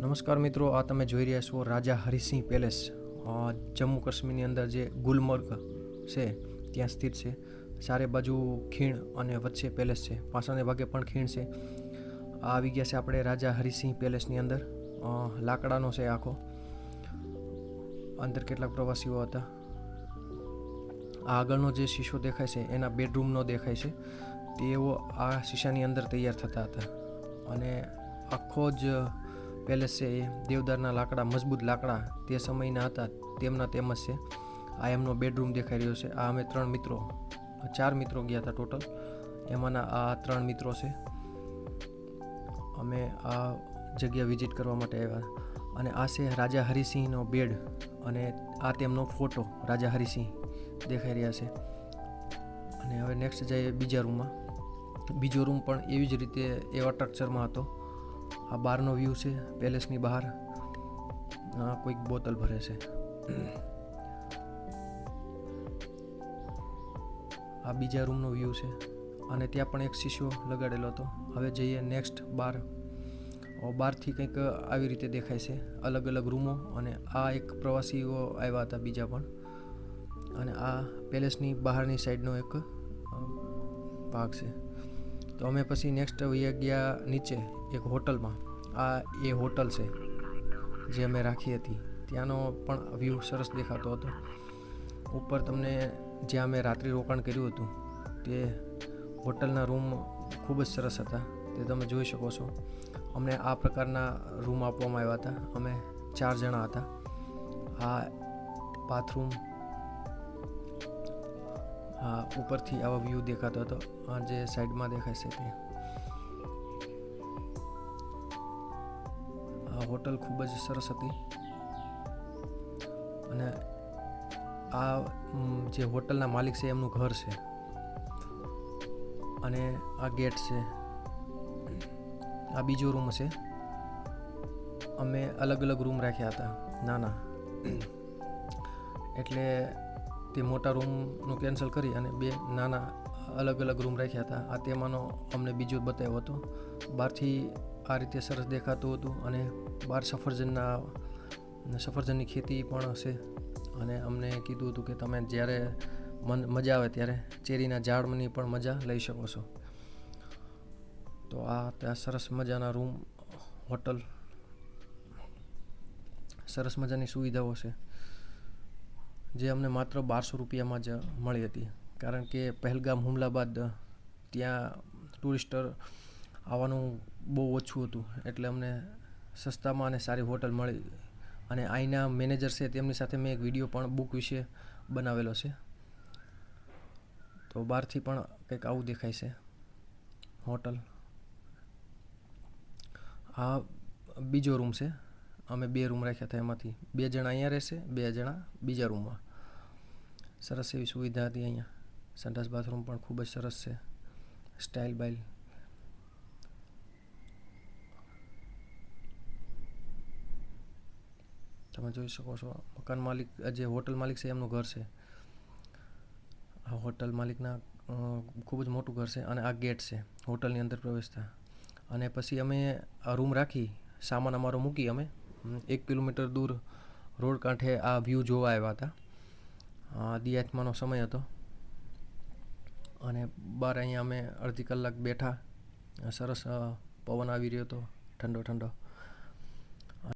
નમસ્કાર મિત્રો, આ તમે જોઈ રહ્યા છો રાજા હરિસિંહ પેલેસ. જમ્મુ કાશ્મીરની અંદર જે ગુલમર્ગ છે, ત્યાં સ્થિત છે. ચારે બાજુ ખીણ અને વચ્ચે પેલેસ છે. પાછળને ભાગે પણ ખીણ છે. આવી ગયા છે આપણે રાજા હરિસિંહ પેલેસની અંદર. લાકડાનો છે આખો. અંદર કેટલાક પ્રવાસીઓ હતા. આ આગળનો જે શીશો દેખાય છે, એના બેડરૂમનો દેખાય છે. તેઓ આ શીશાની અંદર તૈયાર થતા હતા. અને આખો જ પેલેસ છે એ દેવદારના લાકડા, મજબૂત લાકડા, તે સમયના હતા, તેમના તેમ જ છે, આ એમનો બેડરૂમ દેખાઈ રહ્યો છે. આ અમે ત્રણ મિત્રો, ચાર મિત્રો ગયા હતા ટોટલ એમાંના આ ત્રણ મિત્રો છે. અમે આ જગ્યા વિઝિટ કરવા માટે આવ્યા. અને આ છે રાજા હરિસિંહનો બેડ અને આ તેમનો ફોટો રાજા હરિસિંહ દેખાઈ રહ્યા છે. અને હવે નેક્સ્ટ જઈએ બીજા રૂમમાં બીજો રૂમ પણ એવી જ રીતે એવા સ્ટ્રક્ચરમાં હતો. આ બહારનો વ્યૂ છે, પેલેસની બહાર. કોઈક બોતલ ભરે છે. આ બીજા રૂમનો વ્યૂ છે. અને ત્યાં પણ એક શીશો લગાડેલો હતો. હવે જઈએ નેક્સ્ટ બાર. બારથી કંઈક આવી રીતે દેખાય છે. અલગ અલગ રૂમો અને આ એક પ્રવાસીઓ આવ્યા હતા બીજા પણ. અને આ પેલેસની બહારની સાઈડનો એક ભાગ છે. તો અમે પછી નેક્સ્ટ વહી ગયા નીચે એક હોટલમાં. આ એ હોટલ છે જે અમે રાખી હતી. ત્યાંનો પણ વ્યૂ સરસ દેખાતો હતો. ઉપર તમને જ્યાં અમે રાત્રિ રોકાણ કર્યું હતું, તે હોટલના રૂમ ખૂબ જ સરસ હતા. તે તમે જોઈ શકો છો. અમને આ પ્રકારના રૂમ આપવામાં આવ્યા હતા. અમે ચાર જણા હતા. આ બાથરૂમ ઉપરથી આવો વ્યૂ દેખાતો હતો. આ જે સાઈડમાં દેખાય છે તે. આ હોટલ ખૂબ જ સરસ હતી. અને આ જે હોટલના માલિક છે, એમનું ઘર છે. અને આ ગેટ છે. આ બીજો રૂમ છે. અમે અલગ અલગ રૂમ રાખ્યા હતા. નાના એટલે તે મોટા રૂમનું કેન્સલ કરી અને બે નાના અલગ અલગ રૂમ રાખ્યા હતા. આ તેમાંનો અમને બીજો બતાવ્યો હતો. બહારથી આ રીતે સરસ દેખાતું હતું અને બહાર સફરજનના સફરજનની ખેતી પણ છે અને અમને કીધું હતું કે તમે જ્યારે મન મજા આવે ત્યારે ચેરીના ઝાડની પણ મજા લઈ શકો છો. તો આ ત્યાં સરસ મજાના રૂમ, હોટલ. સરસ મજાની સુવિધાઓ છે. જે અમને માત્ર બારસો રૂપિયામાં જ મળી હતી. કારણ કે પહેલગામ હુમલા બાદ ત્યાં ટુરિસ્ટર આવવાનું બહુ ઓછું હતું. એટલે અમને સસ્તામાં અને સારી હોટલ મળી. અને અહીંના મેનેજર છે તેમની સાથે મેં એક વીડિયો પણ બુક વિશે બનાવેલો છે. તો બહારથી પણ કંઈક આવું દેખાય છે. હોટલ. આ બીજો રૂમ છે. અમે બે રૂમ રાખ્યા હતા એમાંથી. બે જણા અહીંયા રહેશે, બે જણા બીજા રૂમમાં. સરસ એવી સુવિધા હતી અહીંયા. સંડાસ બાથરૂમ પણ ખૂબ જ સરસ છે. સ્ટાઇલ બાઇલ તમે જોઈ શકો છો, મકાન માલિક જે હોટલ માલિક છે એમનું ઘર છે. આ હોટલ માલિકના ખૂબ જ મોટું ઘર છે અને આ ગેટ છે, હોટલની અંદર પ્રવેશતા. અને પછી અમે આ રૂમ રાખી, સામાન અમારો મૂકી અમે એક કિલોમીટર દૂર રોડ કાંઠે આ વ્યૂ જોવા આવ્યા હતા. દિયાત્માનો સમય હતો. અને બહાર અહીંયા અમે અડધી કલાક બેઠા. સરસ પવન આવી રહ્યો હતો. ઠંડો ઠંડો.